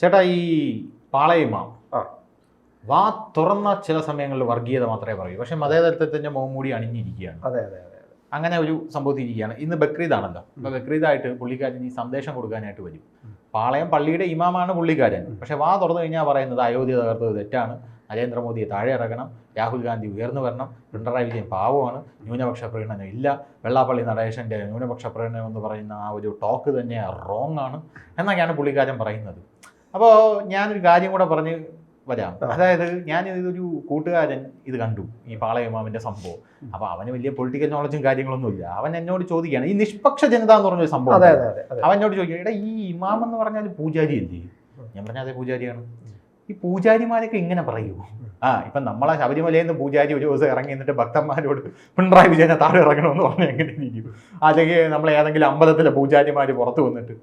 ചേട്ടാ ഈ പാളയമാം ആ. വാ തുറന്ന ചില സമയങ്ങളിൽ വർഗീയത മാത്രമേ പറയൂ. പക്ഷെ മതേതരത്വത്തിന്റെ മുഖംമൂടി അണിഞ്ഞിരിക്കുകയാണ്. അതെ അതെ അതെ അങ്ങനെ ഒരു സംഭവത്തിരിക്കുകയാണ്. ഇന്ന് ബക്രീദാണല്ലോ. അപ്പൊ ബക്രീദായിട്ട് പുള്ളിക്കാരൻ ഈ സന്ദേശം കൊടുക്കാനായിട്ട് വരും. പാളയം പള്ളിയുടെ ഇമാമാണ് പുള്ളിക്കാരൻ. പക്ഷെ വാ തുറന്നു കഴിഞ്ഞാൽ പറയുന്നത് അയോധ്യ തകർത്തത് തെറ്റാണ്. നരേന്ദ്രമോദിയെ താഴെ ഇറങ്ങണം രാഹുൽ ഗാന്ധി ഉയർന്നു വരണം. പിണറായി വിജയൻ പാവമാണ്. ന്യൂനപക്ഷ പ്രകടനം ഇല്ല. വെള്ളാപ്പള്ളി നടേശന്റെ ന്യൂനപക്ഷ പ്രകടനം എന്ന് പറയുന്ന ആ ഒരു ടോക്ക് തന്നെ റോങ് ആണ്. എന്നൊക്കെയാണ് പുള്ളിക്കാരൻ പറയുന്നത്. അപ്പോൾ ഞാനൊരു കാര്യം കൂടെ പറഞ്ഞ് വരാം. അതായത് ഞാൻ ഇതൊരു കൂട്ടുകാരൻ ഇത് കണ്ടു ഈ പാളയമാവിന്റെ സംഭവം. അപ്പോൾ അവന് വലിയ പൊളിറ്റിക്കൽ നോളജും കാര്യങ്ങളൊന്നും ഇല്ല. അവൻ എന്നോട് ചോദിക്കുകയാണ് ഈ നിഷ്പക്ഷ ജനത എന്ന് പറഞ്ഞൊരു സംഭവം എന്നോട് ചോദിക്കുക എടാ ഈ ഇമാം എന്ന് പറഞ്ഞാൽ പൂജാരി അല്ലേ? ഞാൻ പറഞ്ഞ അതേ പൂജാരിയാണ്. ഈ പൂജാരിമാരൊക്കെ ഇങ്ങനെ പറയൂ. ആ ഇപ്പൊ നമ്മളെ ശബരിമലയിൽ നിന്ന് പൂജാരി ഒരു ദിവസം ഇറങ്ങി എന്നിട്ട് ഭക്തന്മാരോട് പിണറായി വിജയനെ താഴെ ഇറങ്ങണമെന്ന് പറഞ്ഞാൽ എങ്ങനെ ഇരിക്കും? അല്ലെങ്കിൽ നമ്മൾ ഏതെങ്കിലും അമ്പലത്തിലെ പൂജാരിമാര് പുറത്തു വന്നിട്ട്.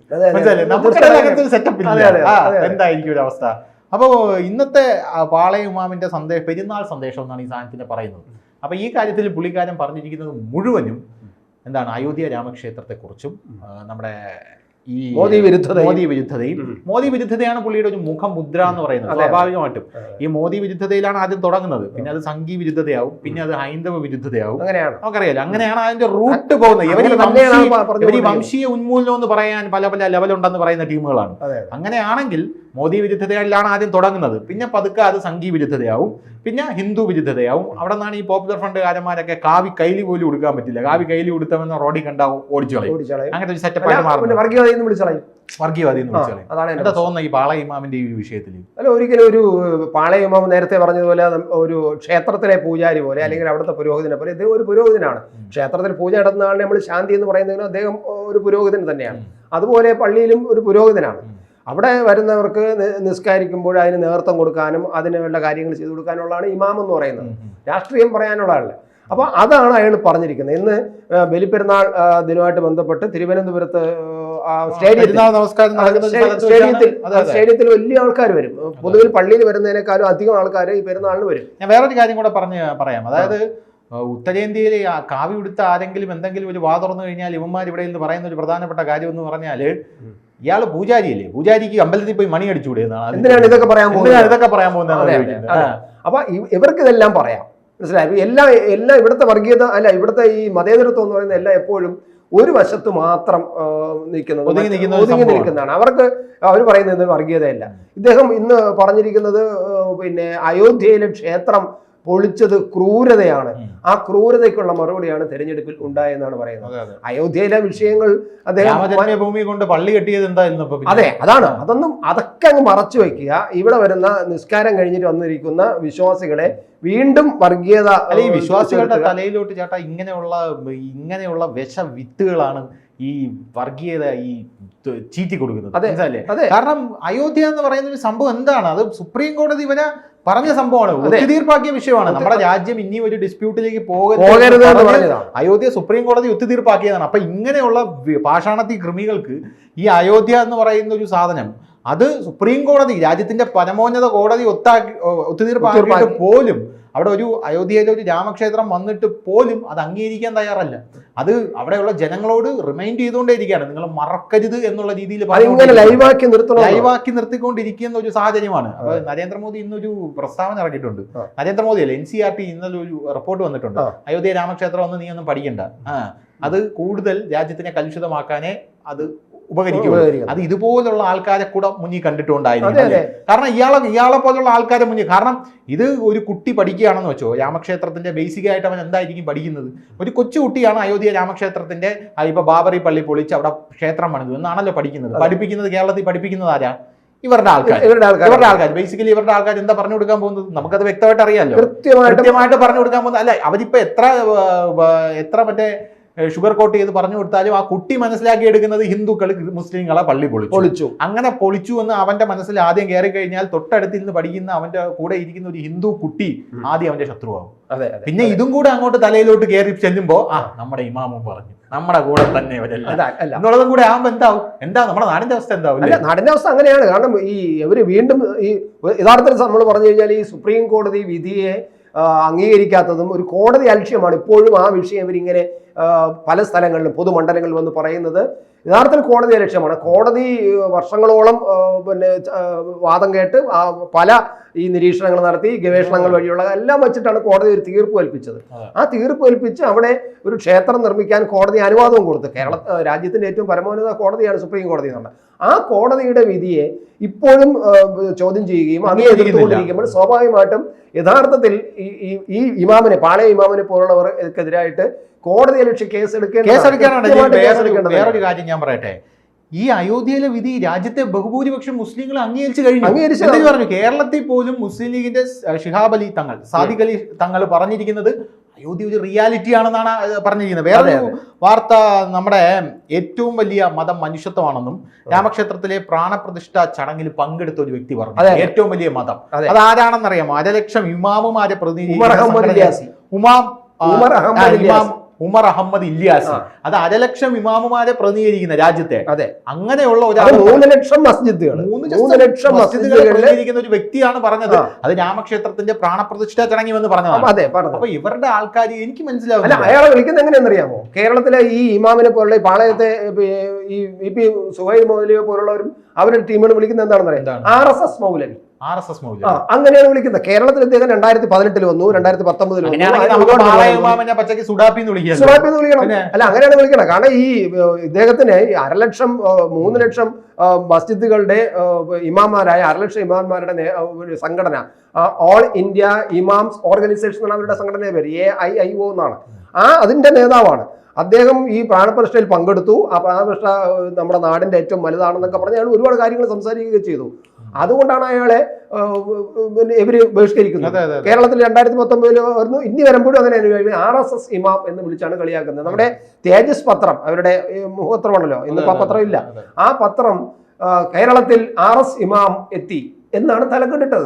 നമുക്ക് സെറ്റപ്പ് ഇല്ല. എന്തായിരിക്കും ഒരു അവസ്ഥ? അപ്പോൾ ഇന്നത്തെ ഉമാമിന്റെ സന്ദേശം പെരുന്നാൾ സന്ദേശം എന്നാണ് ഈ സാധനത്തിന് പറയുന്നത്. അപ്പോൾ ഈ കാര്യത്തിൽ പുള്ളിക്കാരൻ പറഞ്ഞിരിക്കുന്നത് മുഴുവനും എന്താണ്? അയോധ്യ രാമക്ഷേത്രത്തെക്കുറിച്ചും നമ്മുടെ ഈ മോദി വിരുദ്ധതയും. മോദി വിരുദ്ധതയും. മോദി വിരുദ്ധതയാണ് പുള്ളിയുടെ ഒരു മുഖമുദ്ര എന്ന് പറയുന്നത്. സ്വാഭാവികമായിട്ടും. ഈ മോദി വിരുദ്ധതയിലാണ് ആദ്യം തുടങ്ങുന്നത്. പിന്നെ അത് സംഘീ വിരുദ്ധതയാവും. പിന്നെ അത് ഹൈന്ദവ വിരുദ്ധതയാവും. അങ്ങനെയാണ്. നമുക്കറിയാലോ അങ്ങനെയാണ് അതിന്റെ റൂട്ട് പോകുന്നത്. ഇവർ വംശീയ- ഉന്മൂലനം എന്ന് പറയാൻ പല പല ലെവലുണ്ടെന്ന് പറയുന്ന ടീമുകളാണ്. അങ്ങനെയാണെങ്കിൽ മോദി വിരുദ്ധതയിലാണ് ആദ്യം തുടങ്ങുന്നത്. പിന്നെ പതുക്കെ അത് സംഘീ വിരുദ്ധതയാവും. പിന്നെ ഹിന്ദു വിരുദ്ധതയാവും. അവിടെ നിന്നാണ് ഈ പോപ്പുലർ ഫണ്ടുകാരന്മാരൊക്കെ കാവി കൈലി പോലും കൊടുക്കാൻ പറ്റില്ല. കാവി കൈലി കൊടുത്തവെന്ന് റോഡി കണ്ട ഓടിച്ചു കളയും. അങ്ങനത്തെ ഒരു സെറ്റപ്പ് സെറ്റപ്പായിട്ട് വർഗീയതയിൽ വിളിച്ചളയും വർഗീയവാദി എന്ന് അതാണ് എന്താ തോന്നുന്നത് ഈ പാള ഇമാമിന്റെ ഈ വിഷയത്തിൽ? അല്ല ഒരിക്കലും ഒരു പാളയമാവ് നേരത്തെ പറഞ്ഞതുപോലെ ഒരു ക്ഷേത്രത്തിലെ പൂജാരി പോലെ അല്ലെങ്കിൽ അവിടുത്തെ പുരോഹിതനെ പോലെ ഇദ്ദേഹം ഒരു പുരോഹിതനാണ്. ക്ഷേത്രത്തിൽ പൂജ നടത്തുന്ന ആളിനെ നമ്മൾ ശാന്തി എന്ന് പറയുന്നതിന് അദ്ദേഹം ഒരു പുരോഹിതൻ തന്നെയാണ്. അതുപോലെ പള്ളിയിലും ഒരു പുരോഹിതനാണ്. അവിടെ വരുന്നവർക്ക് നിസ്കാരിക്കുമ്പോൾ അതിന് നേതൃത്വം കൊടുക്കാനും അതിനുള്ള കാര്യങ്ങൾ ചെയ്തു കൊടുക്കാനുള്ളതാണ് ഇമാം എന്ന് പറയുന്നത്. രാഷ്ട്രീയം പറയാനുള്ള ആളല്ല. അപ്പോൾ അതാണ് അയാൾ പറഞ്ഞിരിക്കുന്നത്. ഇന്ന് ബലിപ്പെരുന്നാൾ ദിനമായിട്ട് ബന്ധപ്പെട്ട് തിരുവനന്തപുരത്ത് സ്റ്റേഡിയത്തിൽ സ്റ്റേഡിയത്തിൽ. സ്റ്റേഡിയത്തിൽ വലിയ ആൾക്കാർ വരും. പൊതുവിൽ പള്ളിയിൽ വരുന്നതിനേക്കാളും അധികം ആൾക്കാർ ഈ പെരുന്നാളിന് വരും. ഞാൻ വേറൊരു കാര്യം കൂടെ പറഞ്ഞ് പറയാം. അതായത് ഉത്തരേന്ത്യയിൽ കാവി ഉടുത്ത ആരെങ്കിലും എന്തെങ്കിലും ഒരു വാ തുറന്നു കഴിഞ്ഞാൽ ഇവന്മാർ ഇവിടെ നിന്ന് പറയുന്ന ഒരു പ്രധാനപ്പെട്ട കാര്യം എന്ന് പറഞ്ഞാൽ ഇയാൾ പൂജാരിയല്ലേ? പൂജാരിക്ക് അമ്പലത്തിൽ പോയി മണി അടിച്ചുകൂടെ എന്നാണ് എന്തിനാണ് ഇതൊക്കെ പറയാൻ പോകുന്നത്? ഇതൊക്കെ പറയാൻ പോകുന്നത്. അപ്പൊ ഇവർക്ക് ഇതെല്ലാം പറയാം. മനസ്സിലായി? എല്ലാ എല്ലാ ഇവിടുത്തെ വർഗീയത അല്ല ഇവിടുത്തെ ഈ മതേതരത്വം എന്ന് പറയുന്ന എല്ലാം എപ്പോഴും ഒരു വശത്ത് മാത്രം നിൽക്കുന്നത് ഒതുങ്ങി. നിൽക്കുന്നതാണ് അവർക്ക് അവർ പറയുന്നത് വർഗീയതയല്ല ഇദ്ദേഹം ഇന്ന് പറഞ്ഞിരിക്കുന്നത് പിന്നെ അയോധ്യയിലെ ക്ഷേത്രം പൊളിച്ചത് ക്രൂരതയാണ്. ആ ക്രൂരതയ്ക്കുള്ള മറുപടിയാണ് തെരഞ്ഞെടുപ്പിൽ ഉണ്ടായെന്നാണ് പറയുന്നത്. അയോധ്യയിലെ വിഷയങ്ങൾ അദ്ദേഹം ഭൂമി കൊണ്ട് പള്ളി കെട്ടിയത് എന്തായിരുന്നു അതെ അതാണ്. അതൊന്നും അതൊക്കെ അങ്ങ് മറച്ചു വെക്കുക ഇവിടെ വരുന്ന നിസ്കാരം കഴിഞ്ഞിട്ട് വന്നിരിക്കുന്ന വിശ്വാസികളെ വീണ്ടും വർഗീയത ഈ വിശ്വാസികളുടെ. തലയിലോട്ട് ചേട്ടാ ഇങ്ങനെയുള്ള ഇങ്ങനെയുള്ള വിഷ വിത്തുകളാണ് ഈ വർഗീയത ഈ ചീറ്റി കൊടുക്കുന്നത് അതെ, മനസ്സിലല്ലേ അതെ. കാരണം അയോധ്യ എന്ന് പറയുന്ന ഒരു സംഭവം എന്താണ്? അത് സുപ്രീം കോടതി ഇവരെ പറഞ്ഞ സംഭവമാണ്. ഒത്തുതീർപ്പാക്കിയ വിഷയമാണ്. നമ്മുടെ രാജ്യം ഇനി ഒരു ഡിസ്പ്യൂട്ടിലേക്ക് പോകരുത് അയോധ്യ സുപ്രീം കോടതി ഒത്തുതീർപ്പാക്കിയതാണ് അപ്പൊ ഇങ്ങനെയുള്ള പാഷാണത്തി കൃമികൾക്ക് ഈ അയോധ്യ എന്ന് പറയുന്ന ഒരു സാധനം അത് സുപ്രീം കോടതി രാജ്യത്തിന്റെ പരമോന്നത കോടതി ഒത്താക്കി ഒത്തുതീർപ്പാക്കിയിട്ട് പോലും അവിടെ ഒരു അയോധ്യയിലെ ഒരു രാമക്ഷേത്രം വന്നിട്ട് പോലും അത് അംഗീകരിക്കാൻ തയ്യാറല്ല. അത് അവിടെയുള്ള ജനങ്ങളോട് റിമൈൻഡ് ചെയ്തുകൊണ്ടേയിരിക്കുകയാണ്. നിങ്ങൾ മറക്കരുത് എന്നുള്ള രീതിയിൽ ലൈവാക്കി ലൈവാക്കി നിർത്തിക്കൊണ്ടിരിക്കുന്ന ഒരു സാഹചര്യമാണ്. അപ്പൊ നരേന്ദ്രമോദി ഇന്നൊരു പ്രസ്താവന ഇറക്കിയിട്ടുണ്ട്. നരേന്ദ്രമോദി അല്ലെ എൻ സി ആർ ടി ഇന്നലെ ഒരു റിപ്പോർട്ട് വന്നിട്ടുണ്ട്. അയോധ്യ രാമക്ഷേത്രം ഒന്നും നീ ഒന്നും പഠിക്കണ്ട. അത് കൂടുതൽ രാജ്യത്തിനെ കലുഷിതമാക്കാനേ അത് ഉപകരിക്കും. അത് ഇതുപോലുള്ള ആൾക്കാരെ കൂടെ മുന്നിൽ കണ്ടിട്ടുണ്ടായിരിക്കും അല്ലേ? കാരണം ഇയാളെ ഇയാളെ പോലുള്ള ആൾക്കാരെ മുന്നിൽ കാരണം ഇത് ഒരു കുട്ടി പഠിക്കുകയാണെന്ന് വെച്ചോ രാമക്ഷേത്രത്തിന്റെ ബേസിക് ആയിട്ട് അവൻ എന്തായിരിക്കും പഠിക്കുന്നത്? ഒരു കൊച്ചു കുട്ടിയാണ് അയോധ്യ രാമക്ഷേത്രത്തിന്റെ ഇപ്പൊ ബാബറി പള്ളി പൊളിച്ച് അവിടെ ക്ഷേത്രം പണിതു എന്നാണല്ലോ പഠിക്കുന്നത്. പഠിപ്പിക്കുന്നത് കേരളത്തിൽ പഠിപ്പിക്കുന്നത് ആരാ? ഇവരുടെ ആൾക്കാർ ഇവരുടെ ആൾക്കാർ ഇവരുടെ ആൾക്കാർ ബേസിക്കലി ഇവരുടെ ആൾക്കാർ എന്താ പറഞ്ഞു കൊടുക്കാൻ പോകുന്നത്? നമുക്കത് വ്യക്തമായിട്ട് അറിയാമല്ലോ കൃത്യമായിട്ട് പറഞ്ഞു കൊടുക്കാൻ പോകുന്നത്. അല്ല അവരിപ്പോ എത്ര എത്ര മറ്റേ ഷുഗർ കോട്ട് ചെയ്ത് പറഞ്ഞു കൊടുത്താലും ആ കുട്ടി മനസ്സിലാക്കി എടുക്കുന്നത് ഹിന്ദുക്കൾ മുസ്ലിങ്ങളെ പള്ളി പൊളിച്ചു. പൊളിച്ചു. അങ്ങനെ പൊളിച്ചു എന്ന് അവന്റെ മനസ്സിൽ ആദ്യം കയറി കഴിഞ്ഞാൽ തൊട്ടടുത്തിൽ നിന്ന് പഠിക്കുന്ന അവന്റെ കൂടെ ഇരിക്കുന്ന ഒരു ഹിന്ദു കുട്ടി ആദ്യം അവന്റെ ശത്രുവാകും. അതെ പിന്നെ ഇതും കൂടെ അങ്ങോട്ട് തലയിലോട്ട് കയറി ചെല്ലുമ്പോ ആ നമ്മുടെ ഇമാമും പറഞ്ഞു. നമ്മുടെ കൂടെ തന്നെ എന്നുള്ളതും കൂടെ ആകുമ്പോ എന്താവും? എന്താ നമ്മുടെ നാടിന്റെ അവസ്ഥ എന്താവും അല്ല? നാടിന്റെ അവസ്ഥ അങ്ങനെയാണ്. കാരണം ഈ ഇവർ വീണ്ടും ഈ യഥാർത്ഥത്തിൽ നമ്മൾ പറഞ്ഞു കഴിഞ്ഞാൽ ഈ സുപ്രീം കോടതി വിധിയെ അംഗീകരിക്കാത്തതും ഒരു കോടതി അലക്ഷ്യമാണ് ഇപ്പോഴും ആ വിഷയം ഇവരിങ്ങനെ പല സ്ഥലങ്ങളിലും പൊതുമണ്ഡലങ്ങളിൽ വന്ന് പറയുന്നത് യഥാർത്ഥത്തിൽ കോടതിയെ ലക്ഷ്യമാണ്. കോടതി വർഷങ്ങളോളം പിന്നെ വാദം കേട്ട് പല ഈ നിരീക്ഷണങ്ങൾ നടത്തി ഗവേഷണങ്ങൾ വഴിയുള്ള എല്ലാം വെച്ചിട്ടാണ് കോടതി ഒരു തീർപ്പ് കൽപ്പിച്ചത്. ആ. തീർപ്പ് കൽപ്പിച്ച് അവിടെ ഒരു ക്ഷേത്രം നിർമ്മിക്കാൻ കോടതി അനുവാദവും കൊടുത്തു. കേരള രാജ്യത്തിന്റെ ഏറ്റവും പരമോന്നത കോടതിയാണ് സുപ്രീം കോടതി എന്ന് പറഞ്ഞത്. ആ കോടതിയുടെ വിധിയെ ഇപ്പോഴും ചോദ്യം ചെയ്യുകയും അതിനെ എതിർത്തുകൊണ്ടിരിക്കുമ്പോൾ സ്വാഭാവികമായിട്ടും യഥാർത്ഥത്തിൽ ഈ ഈ- ഈ ഇമാമിനെ പാളയ ഇമാമിനെ പോലുള്ളവർക്കെതിരായിട്ട് കോടതിയെ ലക്ഷ്യം കേസെടുക്കേണ്ട വേറൊരു കാര്യം ഞാൻ പറയട്ടെ. ഈ അയോധ്യയിലെ വിധി രാജ്യത്തെ ബഹുഭൂരിപക്ഷം മുസ്ലിങ്ങൾ അംഗീകരിച്ചു കഴിഞ്ഞു. പറഞ്ഞു? കേരളത്തിൽ പോലും മുസ്ലിം ലീഗിന്റെ ഷിഹാബ് അലി തങ്ങൾ സാദിഖ് അലി തങ്ങൾ പറഞ്ഞിരിക്കുന്നത് അയോധ്യ ഒരു റിയാലിറ്റി ആണെന്നാണ് പറഞ്ഞിരിക്കുന്നത്. വേറെ വാർത്ത നമ്മുടെ ഏറ്റവും വലിയ മതം മനുഷ്യത്വമാണെന്നും രാമക്ഷേത്രത്തിലെ പ്രാണപ്രതിഷ്ഠ ചടങ്ങിൽ പങ്കെടുത്ത ഒരു വ്യക്തി പറഞ്ഞു. ഏറ്റവും വലിയ മതം. അതെ. ആരാണെന്നറിയാമോ? അരലക്ഷം ഇമാമുമാരെ പ്രതിനിധി ഉമാം ഉമർ അഹമ്മദ് ഇമാം ഉമർ അഹമ്മദ് ഇല്യാസി. അത് അരലക്ഷം ഇമാമുമാരെ പ്രതിനിധീകരിക്കുന്ന രാജ്യത്തെ. അതെ. അങ്ങനെയുള്ള ഒരാൾ മൂന്ന് ലക്ഷം മസ്ജിദുകൾ മൂന്ന് ലക്ഷം പ്രതിനിധീകരിക്കുന്ന ഒരു വ്യക്തിയാണ് പറഞ്ഞത്. അത് രാമക്ഷേത്രത്തിന്റെ പ്രാണപ്രതിഷ്ഠ ചടങ്ങിവെന്ന് പറഞ്ഞതാണ്. അതെ പറഞ്ഞു അപ്പൊ ഇവരുടെ ആൾക്കാർ എനിക്ക് മനസ്സിലാവില്ല അയാളെ വിളിക്കുന്നത് എങ്ങനെയാണെന്നറിയാമോ കേരളത്തിലെ ഈ ഇമാമിനെ പോലുള്ള ഈ പാളയത്തെ ഈ പി സുഹൈൽ മൗലവിയെ പോലുള്ളവരും അവരുടെ ടീമുകൾ വിളിക്കുന്നത് എന്താണെന്ന് അറിയാം ആർ എസ് എസ് മൗലവി. ആർ എസ് എസ് മൗല്യം അങ്ങനെയാണ് വിളിക്കുന്നത്. കേരളത്തിൽ അദ്ദേഹം രണ്ടായിരത്തി പതിനെട്ടിൽ വന്നു രണ്ടായിരത്തി പത്തൊമ്പതിൽ സുഡാപ്പി എന്ന് വിളിക്കണം. അല്ല അങ്ങനെയാണ് വിളിക്കണം കാരണം ഈ ഇദ്ദേഹത്തിന് അരലക്ഷം മൂന്ന് ലക്ഷം മസ്ജിദുകളുടെ ഇമാമാരായ അരലക്ഷം ഇമാന്മാരുടെ ഒരു സംഘടന ഓൾ ഇന്ത്യ ഇമാംസ് ഓർഗനൈസേഷൻ എന്നാണ് അവരുടെ സംഘടനയുടെ പേര് എ ഐ ഐ ഒ എന്നാണ്. ആ അതിന്റെ നേതാവാണ്. അദ്ദേഹം ഈ പ്രാണപ്രതിഷ്ഠയിൽ പങ്കെടുത്തു. ആ പ്രാണപ്രതിഷ്ഠ നമ്മുടെ നാടിന്റെ ഏറ്റവും വലുതാണെന്നൊക്കെ പറഞ്ഞ് അയാൾ ഒരുപാട് കാര്യങ്ങൾ സംസാരിക്കുകയും ചെയ്തു. അതുകൊണ്ടാണ് അയാളെ ഇവർ ബഹിഷ്കരിക്കുന്നത്. കേരളത്തിൽ രണ്ടായിരത്തി പത്തൊമ്പതിൽ വരുന്നു. ഇനി വരുമ്പോഴും അങ്ങനെ ആർ എസ് എസ് ഇമാം എന്ന് വിളിച്ചാണ് കളിയാക്കുന്നത്. നമ്മുടെ തേജസ് പത്രം അവരുടെ മുഖപത്രമാണല്ലോ. ഇന്ന് ആ പത്രം ഇല്ല. ആ പത്രം കേരളത്തിൽ ആർ എസ് ഇമാം എത്തി എന്നാണ് തലക്കെട്ടിട്ടത്.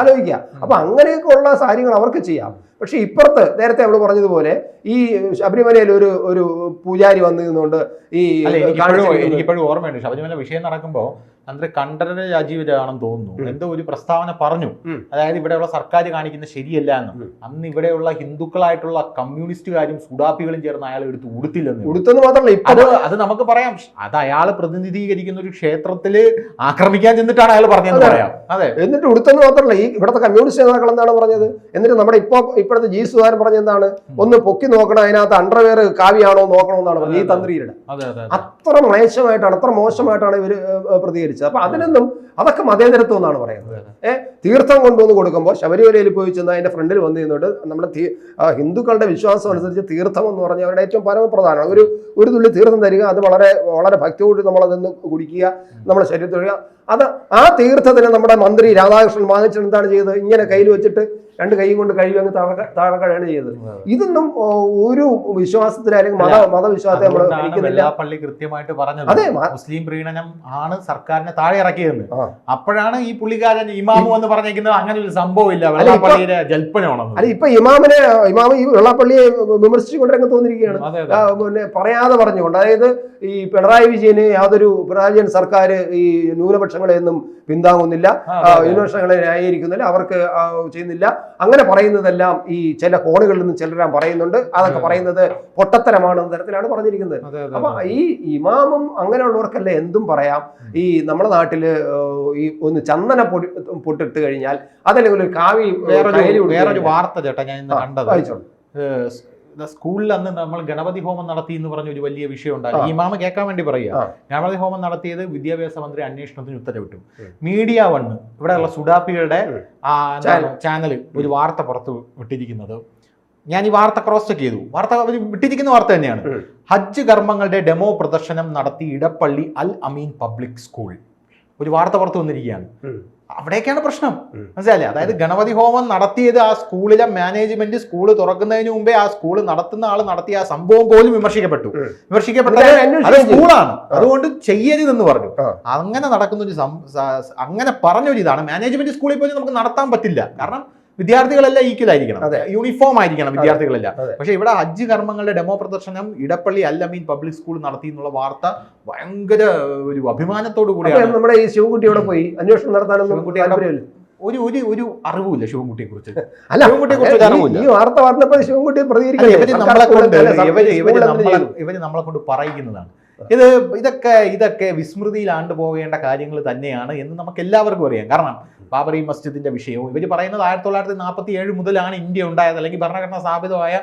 ആലോചിക്കുക. അപ്പൊ അങ്ങനെയൊക്കെ ഉള്ള കാര്യങ്ങൾ അവർക്ക് ചെയ്യാം. പക്ഷെ ഇപ്പുറത്ത് നേരത്തെ അവൾ പറഞ്ഞതുപോലെ ഈ ശബരിമലയിൽ ഒരു ഒരു പൂജാരി വന്നിരുന്നുകൊണ്ട് ഈ എനിക്കിപ്പോഴും ഓർമ്മയുണ്ട്. ശബരിമല വിഷയം നടക്കുമ്പോ തന്ത്രി കണ്ഠരര് രാജീവരാണെന്ന് തോന്നുന്നു. എന്തോ ഒരു പ്രസ്താവന പറഞ്ഞു. അതായത് ഇവിടെയുള്ള സർക്കാർ കാണിക്കുന്ന ശരിയല്ല എന്ന്. അന്ന് ഇവിടെയുള്ള ഹിന്ദുക്കളായിട്ടുള്ള കമ്മ്യൂണിസ്റ്റുകാരും സുഡാപ്പികളും ചേർന്ന് അയാൾ എടുത്ത് ഉടുത്തില്ലെന്ന്. ഉടുത്തെന്ന് മാത്രമല്ല ഇപ്പൊ അത് അത് നമുക്ക് പറയാം. അത് അയാൾ പ്രതിനിധീകരിക്കുന്ന ഒരു ക്ഷേത്രത്തിൽ ആക്രമിക്കാൻ ചെന്നിട്ടാണ് അയാൾ പറഞ്ഞതെന്ന് അതെ. പറയാം. അതെ. എന്നിട്ട് ഉടുത്തെന്ന് മാത്രമല്ല ഈ ഇവിടുത്തെ കമ്മ്യൂണിസ്റ്റ് നേതാക്കൾ എന്താണ് പറഞ്ഞത്? എന്നിട്ട് നമ്മുടെ ഇപ്പോ ഇപ്പോഴത്തെ ജി സുധാരൻ പറഞ്ഞ എന്താണ്? ഒന്ന് പൊക്കി നോക്കണം അതിനകത്ത് അണ്ടർവെയർ കാവ്യാണോ നോക്കണമെന്നാണ് പറഞ്ഞത് ഈ. തന്ത്രിയുടെ. അതെ അതെ അത്ര മ്ലേശമായിട്ടാണ് അത്ര മോശമായിട്ടാണ് ഇവർ പ്രതികരിച്ചത്. അപ്പൊ അതിനൊന്നും അതൊക്കെ മതേതരത്വം എന്നാണ് പറയുന്നത്. ഏഹ് തീർത്ഥം കൊണ്ടുവന്ന് കൊടുക്കുമ്പോൾ ശബരിമലയിൽ പോയി ചെന്ന് അതിന്റെ ഫ്രണ്ടിൽ വന്ന് നിന്നിട്ട് നമ്മുടെ ഹിന്ദുക്കളുടെ വിശ്വാസം അനുസരിച്ച് തീർത്ഥം എന്ന് പറഞ്ഞാൽ അവരുടെ ഏറ്റവും പരമപ്രധാനമാണ്. ഒരു ഒരു തുള്ളി തീർത്ഥം തരിക അത് വളരെ വളരെ ഭക്തിയോട് നമ്മളതൊന്ന് കുടിക്കുക നമ്മുടെ ശരീരത്തിൽ. അത് ആ തീർത്ഥത്തിന് നമ്മുടെ മന്ത്രി രാധാകൃഷ്ണൻ വാങ്ങിച്ചിട്ട് എന്താണ് ചെയ്തത്? ഇങ്ങനെ കയ്യിൽ വെച്ചിട്ട് രണ്ട് കൈയും കൊണ്ട് കഴുകി അങ്ങ് താഴെ കഴിയാണ് ചെയ്തത്. ഇതൊന്നും ഒരു വിശ്വാസത്തിൽ അല്ലെങ്കിൽ മത മതവിശ്വാസത്തെ നമ്മൾ കാണിക്കുന്നില്ല പള്ളി കൃത്യമായിട്ട് പറഞ്ഞത്. അതെ മുസ്ലിം പ്രീണനം ആണ് സർക്കാരിനെ താഴെ ഇറക്കിയതെന്ന്. അപ്പോഴാണ് ഈ പുള്ളിക്കാരൻ ഇമാമു എന്ന് പറഞ്ഞിരിക്കുന്നത് അങ്ങനെ ഒരു സംഭവം ഇല്ല വെള്ളാപ്പള്ളിയുടെ ജൽപ്പനമാണ് അല്ല ഇപ്പൊ ഇമാമിനെ ഇമാമ ഈ വെള്ളാപ്പള്ളിയെ വിമർശിച്ചുകൊണ്ട് രംഗത്ത് വന്നിരിക്കുകയാണ് പിന്നെ പറയാതെ പറഞ്ഞുകൊണ്ട്. അതായത് ഈ പിണറായി വിജയന് യാതൊരു പിണറായി വിജയൻ സർക്കാർ ഈ ന്യൂനപക്ഷങ്ങളെയൊന്നും പിന്താങ്ങുന്നില്ല. ന്യൂനപക്ഷങ്ങളെ ന്യായീകരിക്കുന്നില്ല. അവർക്ക് ചെയ്യുന്നില്ല. അങ്ങനെ പറയുന്നതെല്ലാം ഈ ചില കോണുകളിൽ നിന്ന് ചിലരാൻ പറയുന്നുണ്ട്. അതൊക്കെ അതെ. പറയുന്നത് പൊട്ടത്തരമാണെന്ന തരത്തിലാണ് പറഞ്ഞിരിക്കുന്നത്. അപ്പൊ ഈ ഇമാമും അങ്ങനെയുള്ളവർക്കല്ലേ എന്തും പറയാം? ഈ നമ്മുടെ നാട്ടിൽ ഈ ഒന്ന് ചന്ദന പൊടി പൊട്ടിട്ട് കഴിഞ്ഞാൽ അതല്ലെങ്കിൽ ഒരു കാവി വേറൊരു വാർത്ത ചേട്ടാ ഞാൻ ഇന്ന് കണ്ടത്. സ്കൂളിൽ അന്ന് നമ്മൾ ഗണപതി ഹോമം നടത്തി എന്ന് പറഞ്ഞ ഒരു വലിയ വിഷയം. ഉണ്ടായി. ഈ മാമ കേൾക്കാൻ വേണ്ടി പറയുക. ഗണപതി ഹോമം നടത്തിയത് വിദ്യാഭ്യാസ മന്ത്രി അന്വേഷണത്തിന് ഉത്തരവിട്ടു. മീഡിയ വണ്ണ് ഇവിടെയുള്ള സുഡാപ്പികളുടെ. ചാനൽ ഒരു വാർത്ത പുറത്ത് വിട്ടിരിക്കുന്നത്. ഞാൻ ഈ വാർത്ത ക്രോസ് ചെക്ക് ചെയ്തു. വാർത്ത വിട്ടിരിക്കുന്ന വാർത്ത തന്നെയാണ്. ഹജ്ജ് കർമ്മങ്ങളുടെ ഡെമോ പ്രദർശനം നടത്തി ഇടപ്പള്ളി അൽ അമീൻ പബ്ലിക് സ്കൂൾ. ഒരു വാർത്ത പുറത്ത് വന്നിരിക്കുകയാണ്. ഉം. അവിടേക്കാണ് പ്രശ്നം. മനസ്സിലായില്ലേ? അതായത് ഗണപതി ഹോമം നടത്തിയത് ആ സ്കൂളിലെ മാനേജ്മെന്റ് സ്കൂൾ തുറക്കുന്നതിന് മുമ്പേ ആ സ്കൂൾ നടത്തുന്ന ആൾ നടത്തിയ ആ സംഭവം പോലും വിമർശിക്കപ്പെട്ടു. വിമർശിക്കപ്പെട്ടത് അത് സ്കൂളാണ്. അതുകൊണ്ട് ചെയ്യരുതെന്ന് പറഞ്ഞു. അങ്ങനെ നടക്കുന്ന ഒരു അങ്ങനെ പറഞ്ഞൊരു ഇതാണ്. മാനേജ്മെന്റ് സ്കൂളിൽ പോയി നമുക്ക് നടത്താൻ പറ്റില്ല. കാരണം വിദ്യാർത്ഥികളെല്ലാം ഈക്വൽ ആയിരിക്കണം. യൂണിഫോം ആയിരിക്കണം വിദ്യാർത്ഥികളെല്ലാം. പക്ഷെ ഇവിടെ ഹജ്ജ് കർമ്മങ്ങളുടെ ഡെമോ പ്രദർശനം ഇടപ്പള്ളി അൽ അമീൻ പബ്ലിക് സ്കൂൾ നടത്തി എന്നുള്ള വാർത്ത ഭയങ്കര ഒരു അഭിമാനത്തോടു കൂടിയാണ്. നമ്മുടെ ഈ ശിവൻകുട്ടി അവിടെ പോയി. അന്വേഷണം നടത്താനൊന്നും ഒരു ഒരു ഒരു അറിവുമില്ല ശിവൻകുട്ടിയെ കുറിച്ച് അല്ല ശിവൻകുട്ടിയെ കുറിച്ച് അറിവില്ല. ഈ വാർത്ത പറഞ്ഞപ്പോൾ ശിവൻകുട്ടി പ്രതികരിക്കുന്നത്? ഇവർ നമ്മളെ കൊണ്ട് തന്നെ, ഇത് ഇതൊക്കെ ഇതൊക്കെ വിസ്മൃതിയിലാണ്ട് പോകേണ്ട കാര്യങ്ങൾ തന്നെയാണ് എന്ന് നമുക്ക് എല്ലാവർക്കും അറിയാം. കാരണം ബാബറി മസ്ജിദിന്റെ വിഷയവും ഇവർ പറയുന്നത് ആയിരത്തി തൊള്ളായിരത്തി നാൽപ്പത്തി ഏഴ് മുതലാണ് ഇന്ത്യ ഉണ്ടായത്. അല്ലെങ്കിൽ ഭരണഘടന സ്ഥാപിതമായ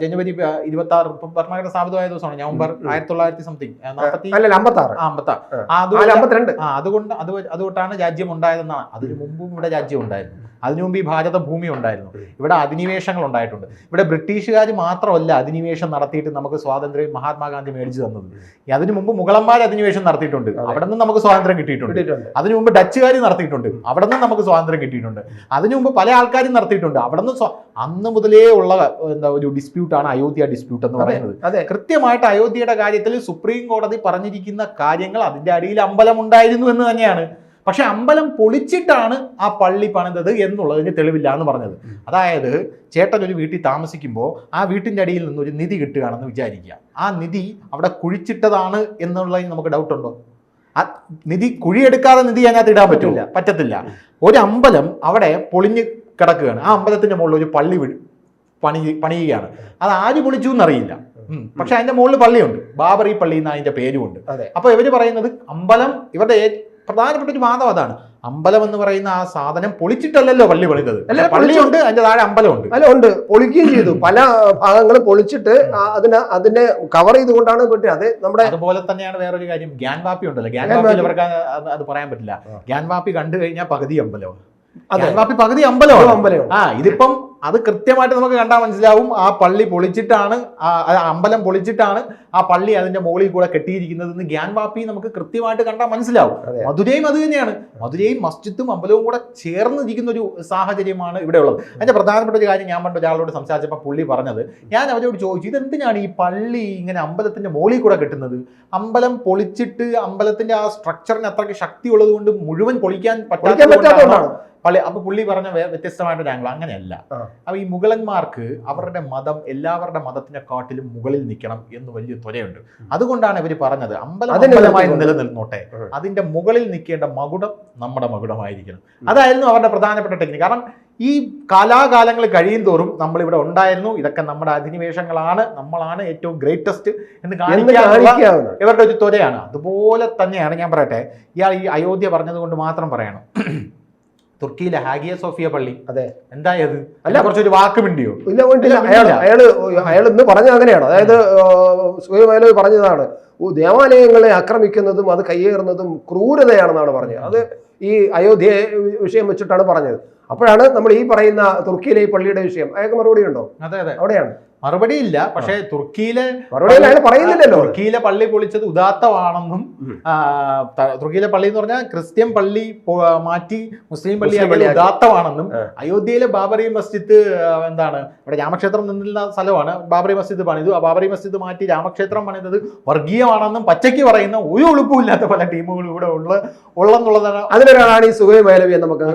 ജനുവരി ഇരുപത്തി ആറ് ഭരണഘടന സ്ഥാപിതമായ ദിവസമാണ്. നവംബർ. ആയിരത്തി തൊള്ളായിരത്തി സംതിങ്. നാൽപ്പത്തി ആ. അതുകൊണ്ട് അമ്പത്തിരണ്ട്. ആ അതുകൊണ്ട് അത് അതുകൊണ്ടാണ് രാജ്യം ഉണ്ടായതെന്നാണ്. അതിനു മുമ്പും ഇവിടെ രാജ്യം ഉണ്ടായിരുന്നു. അതിനു മുമ്പ് ഈ ഭാരത ഭൂമി ഉണ്ടായിരുന്നു. ഇവിടെ അധിനിവേശങ്ങൾ ഉണ്ടായിട്ടുണ്ട്. ഇവിടെ ബ്രിട്ടീഷുകാർ മാത്രമല്ല അധിനിവേശം നടത്തിയിട്ട് നമുക്ക് സ്വാതന്ത്ര്യം മഹാത്മാഗാന്ധി മേടിച്ചു തന്നത്. അതിനു മുമ്പ് മുഗളന്മാർ അധിനിവേശം നടത്തിയിട്ടുണ്ട്. അവിടെ നിന്ന് നമുക്ക് സ്വാതന്ത്ര്യം കിട്ടിയിട്ടുണ്ട്. അതിനു മുമ്പ് ഡച്ചുകാർ നടത്തിയിട്ടുണ്ട്. അവിടെ നിന്ന് നമുക്ക് സ്വാതന്ത്ര്യം കിട്ടിയിട്ടുണ്ട്. അതിനു മുമ്പ് പല ആൾക്കാരും നടത്തിയിട്ടുണ്ട്. അവിടെ നിന്ന് അന്ന് മുതലേ ഉള്ള എന്താ ഒരു ഡിസ്പ്യൂട്ടാണ് അയോധ്യ ഡിസ്പ്യൂട്ട് എന്ന് പറയുന്നത്. അതെ. കൃത്യമായിട്ട് അയോധ്യയുടെ കാര്യത്തിൽ സുപ്രീം കോടതി പറഞ്ഞിരിക്കുന്ന കാര്യങ്ങൾ അതിന്റെ അടിയിൽ അമ്പലം ഉണ്ടായിരുന്നു എന്ന് തന്നെയാണ്. പക്ഷെ അമ്പലം പൊളിച്ചിട്ടാണ് ആ പള്ളി പണിതത് എന്നുള്ളതിന് തെളിവില്ല എന്ന് പറഞ്ഞത്. അതായത് ചേട്ടൻ ഒരു വീട്ടിൽ താമസിക്കുമ്പോൾ ആ വീട്ടിന്റെ അടിയിൽ നിന്ന് ഒരു നിധി കിട്ടുകയാണെന്ന് വിചാരിക്കുക. ആ നിധി അവിടെ കുഴിച്ചിട്ടതാണ് എന്നുള്ളതിന് നമുക്ക് ഡൗട്ട് ഉണ്ടോ? ആ നിധി കുഴിയെടുക്കാതെ നിധി അതിനകത്ത് ഇടാൻ പറ്റില്ല പറ്റത്തില്ല. ഒരു അമ്പലം അവിടെ പൊളിഞ്ഞ് കിടക്കുകയാണ്. ആ അമ്പലത്തിന്റെ മുകളിൽ ഒരു പള്ളി പണി പണിയുകയാണ്. അത് ആര് പൊളിച്ചു എന്നറിയില്ല. പക്ഷെ അതിന്റെ മുകളിൽ പള്ളിയുണ്ട്. ബാബറി പള്ളി എന്ന് അതിന്റെ പേരുമുണ്ട്. അപ്പൊ ഇവർ പറയുന്നത് അമ്പലം ഇവരുടെ പ്രധാനപ്പെട്ട ഒരു വാദം അതാണ്. അമ്പലം എന്ന് പറയുന്ന ആ സാധനം പൊളിച്ചിട്ടല്ലല്ലോ പള്ളി പണിതത് അല്ല, പള്ളിയുണ്ട് അതിന്റെ താഴെ അമ്പലമുണ്ട്. അല്ല ഉണ്ട്. പൊളിക്കുകയും ചെയ്തു. പല ഭാഗങ്ങളും പൊളിച്ചിട്ട് അതിന് അതിനെ കവർ ചെയ്തുകൊണ്ടാണ് കിട്ടിയത് അത് നമ്മുടെ അതുപോലെ തന്നെയാണ് വേറൊരു കാര്യം. ഗ്യാൻ വാപ്പി ഉണ്ടല്ലോ. ഗ്യാൻ വാപ്പിയിൽ. ഇവർക്ക് അത് പറയാൻ പറ്റില്ല. ഗ്യാൻ വാപ്പി കണ്ടു കഴിഞ്ഞാൽ പകുതി അമ്പലമാണ്. ഗ്യാൻ വാപ്പി പകുതി അമ്പലമാണ്. അമ്പലം ആ ഇതിപ്പം അത് കൃത്യമായിട്ട് നമുക്ക് കണ്ടാൽ മനസ്സിലാവും. ആ പള്ളി പൊളിച്ചിട്ടാണ് ആ അമ്പലം പൊളിച്ചിട്ടാണ് ആ പള്ളി അതിന്റെ മുകളിൽ കൂടെ കെട്ടിയിരിക്കുന്നത് എന്ന് ഗ്യാൻ വാപ്പി നമുക്ക് കൃത്യമായിട്ട് കണ്ടാൽ മനസ്സിലാവും. മധുരയും അത് തന്നെയാണ്. മധുരയും മസ്ജിദും അമ്പലവും കൂടെ ചേർന്നിരിക്കുന്ന ഒരു സാഹചര്യമാണ് ഇവിടെ ഉള്ളത്. അതിന്റെ പ്രധാനപ്പെട്ട ഒരു കാര്യം ഞാൻ പണ്ട് ഒരാളോട് സംസാരിച്ചപ്പോൾ പുള്ളി പറഞ്ഞത് ഞാൻ അവരോട് ചോദിച്ചു ഇതെന്തിനാണ് ഈ പള്ളി ഇങ്ങനെ അമ്പലത്തിന്റെ മുകളിൽ കൂടെ കെട്ടുന്നത്? അമ്പലം പൊളിച്ചിട്ട് അമ്പലത്തിന്റെ ആ സ്ട്രക്ചറിന് അത്രയ്ക്ക് ശക്തി ഉള്ളത് കൊണ്ട് മുഴുവൻ പൊളിക്കാൻ പറ്റാത്ത പറ്റാത്തതുകൊണ്ടാണ്? പള്ളി അപ്പൊ പുള്ളി പറഞ്ഞ വ്യത്യസ്തമായിട്ടൊരു ആംഗിൾ അങ്ങനെയല്ല. അപ്പൊ ഈ മുഗളന്മാർക്ക് അവരുടെ മതം എല്ലാവരുടെ മതത്തിനെക്കാട്ടിലും മുകളിൽ നിൽക്കണം എന്ന് വലിയ ത്വരയുണ്ട്. അതുകൊണ്ടാണ് ഇവർ പറഞ്ഞത് അമ്പലമായി നിലനിൽന്നോട്ടെ അതിന്റെ മുകളിൽ നിൽക്കേണ്ട മകുടം നമ്മുടെ മകുടമായിരിക്കണം. അതായിരുന്നു അവരുടെ പ്രധാനപ്പെട്ട ടെക്നിക് കാരണം ഈ കാലാകാലങ്ങൾ കഴിയും തോറും നമ്മൾ ഇവിടെ ഉണ്ടായിരുന്നു. ഇതൊക്കെ നമ്മുടെ അധിനിവേശങ്ങളാണ്. നമ്മളാണ് ഏറ്റവും ഗ്രേറ്റസ്റ്റ് എന്ന് കാണിക്കാറുള്ള കാണിക്കാനുള്ള ഇവരുടെ ഒരു ത്വരയാണ്. അതുപോലെ തന്നെയാണ് ഞാൻ പറയട്ടെ ഇയാൾ ഈ അയോധ്യ പറഞ്ഞത് കൊണ്ട് മാത്രം പറയണം. തുർക്കിയിലെ ഹാഗിയ സോഫിയ പള്ളി. അതെ. എന്തായത്? അല്ല. കുറച്ചൊരു വാക്ക് മിണ്ടിയോ? ഇല്ല അയാൾ ഇല്ല. അയാൾ അയാൾ ഇന്ന് പറഞ്ഞ അങ്ങനെയാണ്? അതായത് സുഖമേലോ പറഞ്ഞതാണ് ദേവാലയങ്ങളെ ആക്രമിക്കുന്നതും അത് കയ്യേറുന്നതും ക്രൂരതയാണെന്നാണ് പറഞ്ഞത്. അത് ഈ അയോധ്യ വിഷയം വെച്ചിട്ടാണ് പറഞ്ഞത്. അപ്പോഴാണ് നമ്മൾ ഈ പറയുന്ന തുർക്കിയിലെ ഈ പള്ളിയുടെ വിഷയം. അയാൾക്ക് മറുപടി ഉണ്ടോ? അതെ അതെ. അവിടെയാണ്. മറുപടി ഇല്ല പക്ഷേ തുർക്കിയിലെ പറയുന്നില്ലല്ലോ. തുർക്കിയിലെ പള്ളി പൊളിച്ചത് ഉദാത്തമാണെന്നും തുർക്കിയിലെ പള്ളി എന്ന് പറഞ്ഞാൽ ക്രിസ്ത്യൻ പള്ളി മാറ്റി മുസ്ലിം പള്ളി. ഉദാത്തമാണെന്നും അയോധ്യയിലെ ബാബറി മസ്ജിദ് എന്താണ് ഇവിടെ രാമക്ഷേത്രം നിന്നിരുന്ന സ്ഥലമാണ് ബാബറി മസ്ജിദ് പണിതു. ആ ബാബറി മസ്ജിദ് മാറ്റി രാമക്ഷേത്രം പണിതത് വർഗീയമാണെന്നും പച്ചയ്ക്ക് പറയുന്ന ഒരു ഉളുപ്പുമില്ലാത്ത പല ടീമുകളും ഇവിടെ ഉള്ള ഉള്ളെന്നുള്ളതാണ് അതിലൊരാളാണ് ഈ സുഖമേലവി നമുക്ക്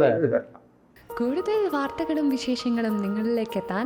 കൂടുതൽ വാർത്തകളും വിശേഷങ്ങളും നിങ്ങളിലേക്ക് എത്താൻ